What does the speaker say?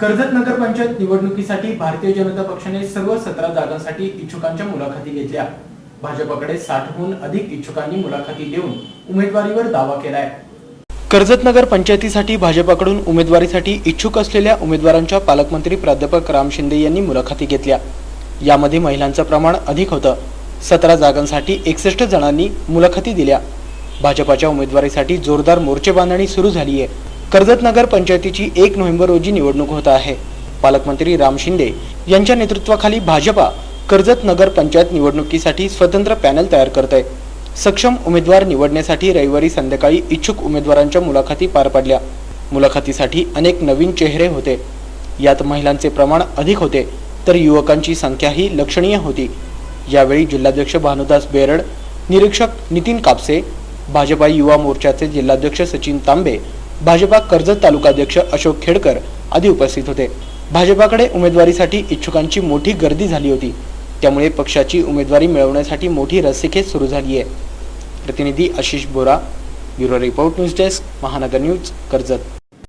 कर्जत नगरपंचायत निवडणुकीसाठी भारतीय जनता पक्षाने सर्व सतरा जागांसाठी इच्छुकांच्या मुलाखती घेतल्या. भाजपकडे साठहून अधिक इच्छुकांनी मुलाखती देऊन उमेदवारीवर दावा केलाय. कर्जत नगर पंचायतीसाठी भाजपाकडून उमेदवारीसाठी इच्छुक असलेल्या उमेदवारांच्या पालकमंत्री प्राध्यापक राम शिंदे यांनी मुलाखती घेतल्या. यामध्ये महिलांचं प्रमाण अधिक होतं. सतरा जागांसाठी एकसष्ट जणांनी मुलाखती दिल्या. भाजपाच्या उमेदवारीसाठी जोरदार मोर्चे बांधणी सुरू झाली आहे कर्जत नगर पंचायतीची एक नोव्हेंबर रोजी निवडणूक होत आहे. पालकमंत्री राम शिंदे यांच्या नेतृत्वाखाली भाजपा कर्जत नगर पंचायत निवडणुकीसाठी स्वतंत्र पॅनल तयार करत आहे सक्षम उमेदवार निवडण्यासाठी रविवारी संध्याकाळी इच्छुक उमेदवारांच्या मुलाखती पार पडल्या. मुलाखतीसाठी अनेक नवीन चेहरे होते. यात महिलांचे प्रमाण अधिक होते तर युवकांची संख्याही लक्षणीय होती. यावेळी जिल्हाध्यक्ष भानुदास बेरड निरीक्षक नितीन कापसे भाजपा युवा मोर्चाचे जिल्हाध्यक्ष सचिन तांबे भाजपा कर्जत तालुकाध्यक्ष अशोक खेडकर आदी उपस्थित होते. भाजपाकडे उमेदवारीसाठी इच्छुकांची मोठी गर्दी झाली होती. त्यामुळे पक्षाची उमेदवारी मिळवण्यासाठी मोठी रस्सीखेच सुरू झाली आहे. प्रतिनिधी Ashish Bora bureau report news desk Mahanagar news Karjat.